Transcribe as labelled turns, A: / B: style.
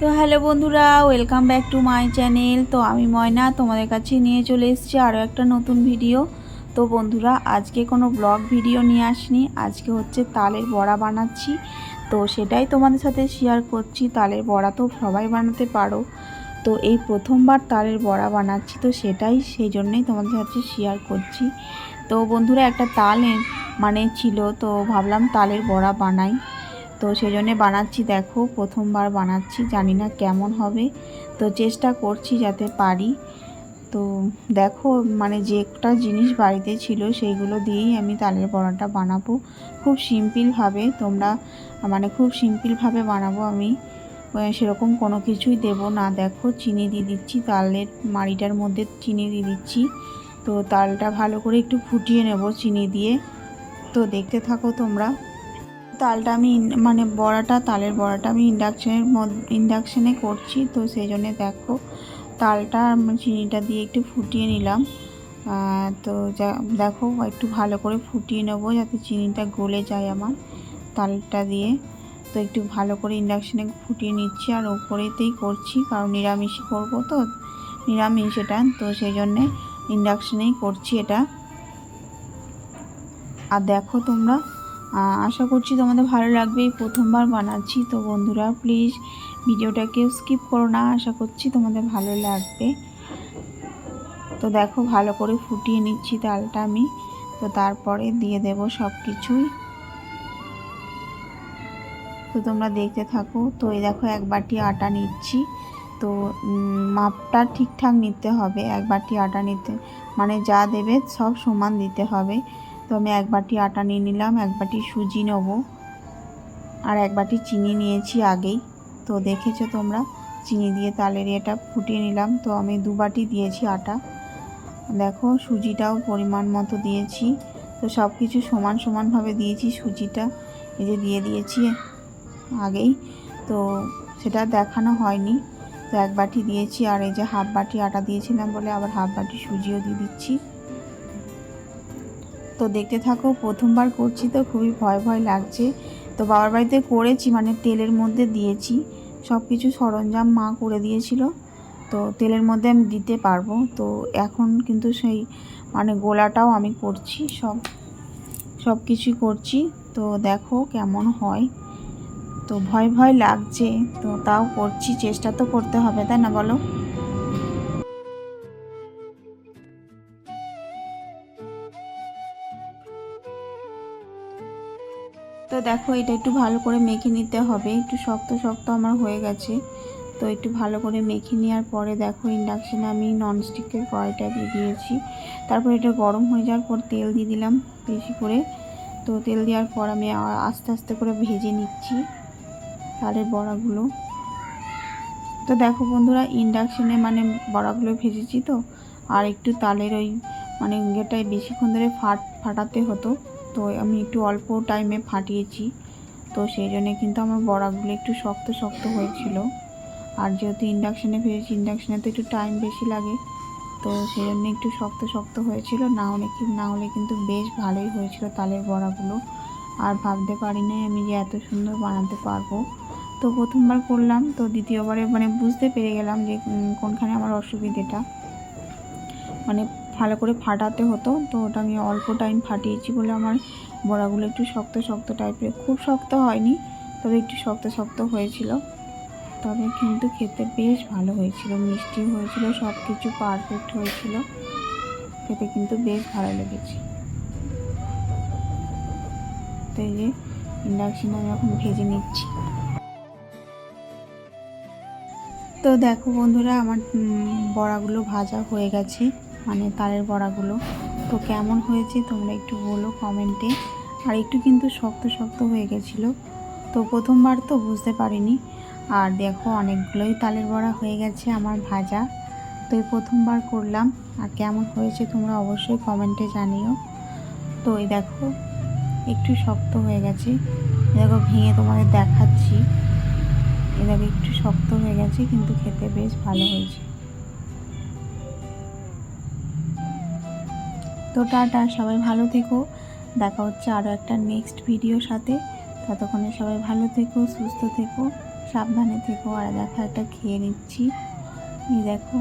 A: তো হ্যালো বন্ধুরা, welcome back to my channel. তো আমি ময়না, তোমাদের কাছে নিয়ে চলে এসেছি আরও একটা নতুন ভিডিও। তো বন্ধুরা, আজকে কোনো ব্লগ ভিডিও নিয়ে আসনি। আজকে হচ্ছে তালের বড়া বানাচ্ছি। তো সেটাই তোমাদের সাথে শেয়ার করছি। তালের বড়া তো সবাই বানাতে পারো। তো এই প্রথমবার তালের বড়া বানাচ্ছি, তো সেটাই সেই জন্যই তোমাদের সাথে শেয়ার করছি। তো বন্ধুরা, একটা তাল মানে ছিল, তো ভাবলাম তালের বড়া বানাই। তো সেই জন্যে বানাচ্ছি, দেখো, প্রথমবার বানাচ্ছি, জানি না কেমন হবে। তো চেষ্টা করছি যাতে পারি। তো দেখো মানে যে একটা জিনিস বাড়িতে ছিল, সেইগুলো দিয়েই আমি তালের বড়াটা বানাবো। খুব সিম্পলভাবে তোমরা মানে খুব সিম্পলভাবে বানাবো আমি। সেরকম কোনো কিছুই দেব না। দেখো, চিনি দিয়ে দিচ্ছি, তালের মাড়িটার মধ্যে চিনি দিয়ে দিচ্ছি। তো তালটা ভালো করে একটু ফুটিয়ে নেব চিনি দিয়ে। তো দেখতে থাকো তোমরা। তালটা আমি মানে বড়াটা, তালের বড়াটা আমি ইন্ডাকশনের ইন্ডাকশনে করছি। তো সেই জন্যে দেখো, তালটা চিনিটা দিয়ে একটু ফুটিয়ে নিলাম। তো যা, দেখো, একটু ভালো করে ফুটিয়ে নেব যাতে চিনিটা গলে যায় আমার তালটা দিয়ে। তো একটু ভালো করে ইন্ডাকশনে ফুটিয়ে নিচ্ছি আর ওপরেতেই করছি, কারণ নিরামিষই করব তো, নিরামিষ এটা। তো সেই জন্যে ইন্ডাকশনেই করছি এটা। আর দেখো তোমরা আশা করছি তোমাদের ভালো লাগবে। প্রথমবার বানাচ্ছি, তো বন্ধুরা প্লিজ ভিডিওটা কেউ স্কিপ করো না। আশা করছি তোমাদের ভালো লাগবে। তো দেখো, ভালো করে ফুটিয়ে নিচ্ছি তালটা আমি। তো তারপরে দিয়ে দেব সব কিছুই তো তোমরা দেখতে থাকো। তো এই দেখো, এক বাটি আটা নিচ্ছি। তো মাপটা ঠিকঠাক নিতে হবে। এক বাটি আটা নিতে মানে যা দেবে সব সমান দিতে হবে। তো আমি এক বাটি আটা নিয়ে নিলাম, এক বাটি সুজি নেব। আর এক বাটি চিনি নিয়েছি আগেই। তো দেখেছ তোমরা, চিনি দিয়ে তালের এটা ফুটিয়ে নিলাম। তো আমি দু বাটি দিয়েছি আটা। দেখো, সুজিটাও পরিমাণ মতো দিয়েছি। তো সব কিছু সমান সমানভাবে দিয়েছি সুজিটা। এই যে দিয়ে দিয়েছি আগেই। তো সেটা দেখানো হয়নি। তো এক বাটি দিয়েছি আর এই যে হাফ বাটি আটা দিয়েছিলাম বলে আবার হাফ বাটি সুজিও দিয়ে দিচ্ছি। তো দেখতে থাকো, প্রথমবার করছি তো খুবই ভয় ভয় লাগছে। তো বাবার বাড়িতে করেছি মানে তেলের মধ্যে দিয়েছি। সব কিছু সরঞ্জাম মা করে দিয়েছিল। তো তেলের মধ্যে আমি দিতে পারব। তো এখন কিন্তু সেই মানে গোলাটাও আমি করছি, সব সব কিছুই করছি। তো দেখো কেমন হয়। তো ভয় ভয় লাগছে। তো তাও করছি, চেষ্টা তো করতে হবে, তাই না বলো? তো দেখো এটা একটু ভালো করে মেখে নিতে হবে। একটু শক্ত শক্ত আমার হয়ে গেছে। তো একটু ভালো করে মেখে নেওয়ার পরে দেখো ইন্ডাকশানে আমি ননস্টিকের কড়াইটা দিয়ে দিয়েছি। তারপর এটা গরম হয়ে যাওয়ার পর তেল দিয়ে দিলাম বেশি করে। তো তেল দেওয়ার পর আমি আস্তে আস্তে করে ভেজে নিচ্ছি তালের বড়াগুলো। তো দেখো বন্ধুরা ইন্ডাকশানে মানে বড়াগুলো ভেজেছি তো। আর একটু তালের ওই মানে ইয়েটাই বেশিক্ষণ ধরে ফাট, ফাটাতে হতো। তো আমি একটু অল্প টাইমে ফাটিয়েছি। তো সেই জন্যে কিন্তু আমার বড়াগুলো একটু শক্ত শক্ত হয়েছিল। আর যেহেতু ইন্ডাকশানে ভেজেছি ইন্ডাকশানে তো একটু টাইম বেশি লাগে। তো সেই জন্য একটু শক্ত শক্ত হয়েছিল। না হলে কি, না হলে কিন্তু বেশ ভালোই হয়েছিল তালের বড়াগুলো। আর ভাবতে পারি পারিনি আমি যে এত সুন্দর বানাতে পারব। তো প্রথমবার করলাম, তো দ্বিতীয়বারে মানে বুঝতে পেরে গেলাম যে কোনখানে আমার অসুবিধেটা। মানে ভালো করে ফাটাতে হতো। তো ওটা আমি অল্প টাইম ফাটিয়েছি বলে আমার বড়াগুলো একটু শক্ত শক্ত টাইপের খুব শক্ত হয়নি, তবে একটু শক্ত শক্ত হয়েছিল। তবে কিন্তু খেতে বেশ ভালো হয়েছিল, মিষ্টি হয়েছিল সব কিছু পারফেক্ট হয়েছিল। খেতে কিন্তু বেশ ভালো লেগেছে। তো এই যে ইন্ডাকশানে আমি এখন ভেজে নিচ্ছি। তো দেখো বন্ধুরা, আমার বড়াগুলো ভাজা হয়ে গেছে। মানে তালের বড়াগুলো। তো কেমন হয়েছে তোমরা একটু বলো কমেন্টে। আর একটু কিন্তু শক্ত শক্ত হয়ে গেছিল। তো প্রথমবার তো বুঝতে পারিনি। আর দেখো অনেকগুলোই তালের বড়া হয়ে গেছে আমার ভাজা। তো এই প্রথমবার করলাম। আর কেমন হয়েছে তোমরা অবশ্যই কমেন্টে জানিও। তো এই দেখো, একটু শক্ত হয়ে গেছে। দেখো ভেঙে তোমাদের দেখাচ্ছি। এই দেখো একটু শক্ত হয়ে গেছে, কিন্তু খেতে বেশ ভালো হয়েছে। তো টাটা, সবাই ভালো থেকো। দেখা হচ্ছে আরও একটা নেক্সট ভিডিওর সাথে। ততক্ষণে সবাই ভালো থেকো, সুস্থ থেকো, সাবধানে থেকো। আর দেখা একটা খেয়ে নিচ্ছি। দেখো।